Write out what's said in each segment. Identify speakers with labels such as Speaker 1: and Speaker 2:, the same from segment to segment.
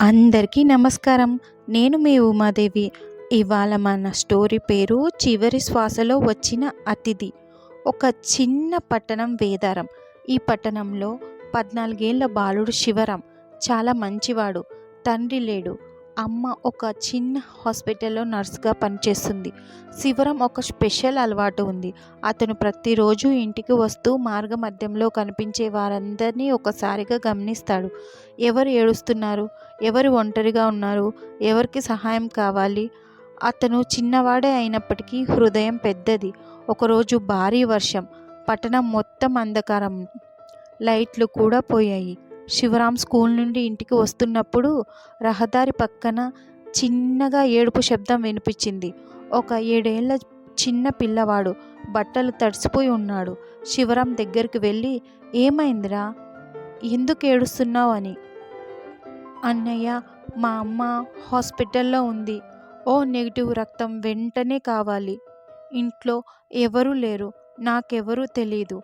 Speaker 1: అందరికీ నమస్కారం. నేను మీ ఉమాదేవి. ఇవాళ మన స్టోరీ పేరు చివరి శ్వాసలో వచ్చిన అతిథి. ఒక చిన్న పట్టణం వేదారం. ఈ పట్టణంలో పద్నాలుగేళ్ళ బాలుడు శివరాం. చాలా మంచివాడు తండ్రి లేడు. అమ్మ ఒక చిన్న హాస్పిటల్లో నర్స్గా పనిచేస్తుంది. శివరం ఒక స్పెషల్ అలవాటు ఉంది. అతను ప్రతిరోజు ఇంటికి వస్తూ మార్గ మధ్యంలో కనిపించే వారందరినీ ఒకసారిగా గమనిస్తాడు. ఎవరు ఏడుస్తున్నారు? ఎవరు ఒంటరిగా ఉన్నారు? ఎవరికి సహాయం కావాలి? అతను చిన్నవాడే అయినప్పటికీ హృదయం పెద్దది. ఒకరోజు భారీ వర్షం. పట్టణం మొత్తం అంధకారం. లైట్లు కూడా పోయాయి. శివరాం స్కూల్ నుండి ఇంటికి వస్తున్నప్పుడు రహదారి పక్కన చిన్నగా ఏడుపు శబ్దం వినిపించింది. ఒక ఏడేళ్ళ చిన్న పిల్లవాడు బట్టలు తడిసిపోయి ఉన్నాడు. శివరాం దగ్గరికి వెళ్ళి ఏమైందిరా? ఎందుకు ఏడుస్తున్నావు అని? అన్నయ్య మా అమ్మ హాస్పిటల్లో ఉంది. ఓ నెగిటివ్ రక్తం వెంటనే కావాలి. ఇంట్లో ఎవరూ లేరు. నాకెవరూ తెలీదు.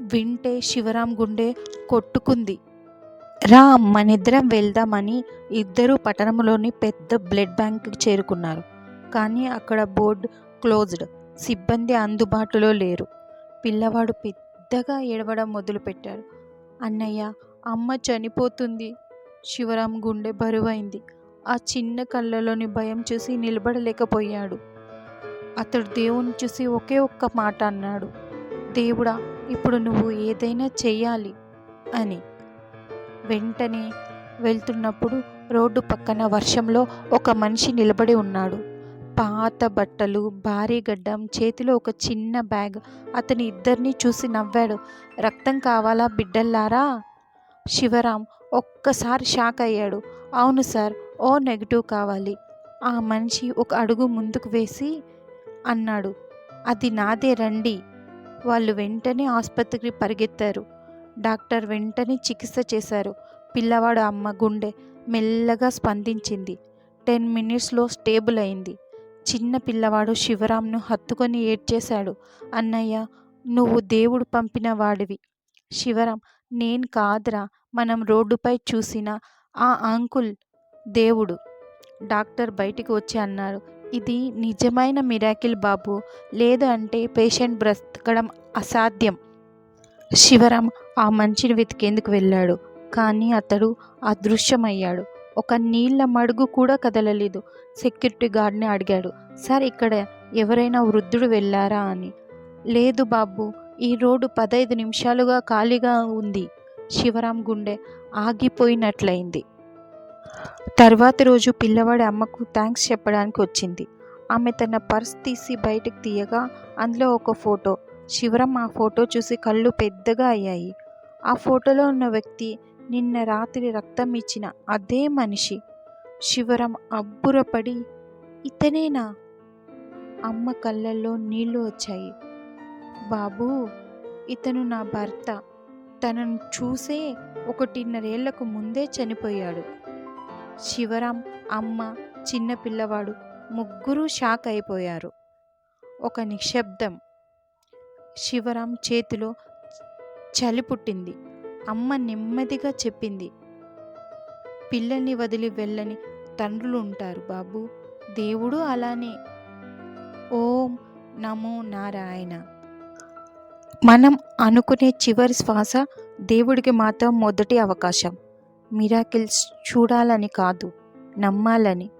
Speaker 1: వింటే శివరాం గుండె కొట్టుకుంది. రా మనిద్దరం వెళ్దామని ఇద్దరు పట్టణంలోని పెద్ద బ్లడ్ బ్యాంక్కి చేరుకున్నారు. కానీ అక్కడ బోర్డు క్లోజ్డ్ సిబ్బంది అందుబాటులో లేరు. పిల్లవాడు పెద్దగా ఏడవడం మొదలుపెట్టాడు. అన్నయ్య అమ్మ చనిపోతుంది. శివరాం గుండె బరువైంది. ఆ చిన్న కళ్ళలోని భయం చూసి నిలబడలేకపోయాడు. అతడు దేవుని చూసి ఒకే ఒక్క మాట అన్నాడు. దేవుడా ఇప్పుడు నువ్వు ఏదైనా చెయ్యాలి అని. వెంటనే వెళ్తున్నప్పుడు రోడ్డు పక్కన వర్షంలో ఒక మనిషి నిలబడి ఉన్నాడు. పాత బట్టలు భారీ గడ్డం చేతిలో ఒక చిన్న బ్యాగ్. అతని ఇద్దరిని చూసి నవ్వాడు. రక్తం కావాలా బిడ్డల్లారా? శివరాం ఒక్కసారి షాక్ అయ్యాడు. అవును సార్ ఓ నెగిటివ్ కావాలి. ఆ మనిషి ఒక అడుగు ముందుకు వేసి అన్నాడు. అది నాదే రండి. వాళ్ళు వెంటనే ఆసుపత్రికి పరిగెత్తారు. డాక్టర్ వెంటనే చికిత్స చేశారు. పిల్లవాడు అమ్మ గుండె మెల్లగా స్పందించింది. టెన్ మినిట్స్లో స్టేబుల్ అయింది. చిన్న పిల్లవాడు శివరాంను హత్తుకొని ఏడ్చేశాడు. అన్నయ్య నువ్వు దేవుడు పంపిన వాడివి. శివరాం నేను కాదురా. మనం రోడ్డుపై చూసిన ఆ అంకుల్ దేవుడు. డాక్టర్ బయటికి వచ్చి అన్నారు ఇది నిజమైన మిరాకిల్ బాబు. లేదు అంటే పేషెంట్ బ్రతకడం అసాధ్యం. శివరాం ఆ మనిషిని వెతికేందుకు వెళ్ళాడు. కానీ అతడు అదృశ్యమయ్యాడు. ఒక నీళ్ళ మడుగు కూడా కదలలేదు. సెక్యూరిటీ గార్డ్ని అడిగాడు. సార్ ఇక్కడ ఎవరైనా వృద్ధుడు వెళ్ళారా? అని. లేదు బాబు ఈ రోడ్డు పదహైదు నిమిషాలుగా ఖాళీగా ఉంది. శివరాం గుండె ఆగిపోయినట్లయింది. తర్వాతి రోజు పిల్లవాడి అమ్మకు థ్యాంక్స్ చెప్పడానికి వచ్చింది. ఆమె తన పర్స్ తీసి బయటకు తీయగా అందులో ఒక ఫోటో. శివరాం ఆ ఫోటో చూసి కళ్ళు పెద్దగా అయ్యాయి. ఆ ఫోటోలో ఉన్న వ్యక్తి నిన్న రాత్రి రక్తం ఇచ్చిన అదే మనిషి. శివరం అబ్బురపడి ఇతనేనా? అమ్మ కళ్ళల్లో నీళ్ళు వచ్చాయి. బాబూ ఇతను నా భర్త. తనను చూసే ఒకటిన్నరేళ్ళకు ముందే చనిపోయాడు. శివరాం అమ్మ చిన్న పిల్లవాడు ముగ్గురు షాక్ అయిపోయారు. ఒక నిశ్శబ్దం. శివరాం చేతిలో చలి పుట్టింది. అమ్మ నెమ్మదిగా చెప్పింది పిల్లల్ని వదిలి వెళ్ళని తండ్రులు ఉంటారు బాబు దేవుడు అలానే. ఓం నమో నారాయణ. మనం అనుకునే చివరి శ్వాస దేవుడికి మాత్రం మొదటి అవకాశం. మిరాకిల్స్ చూడాలని కాదు నమ్మాలని.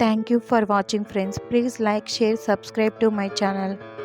Speaker 1: Thank you for watching friends. Please like share subscribe to my channel.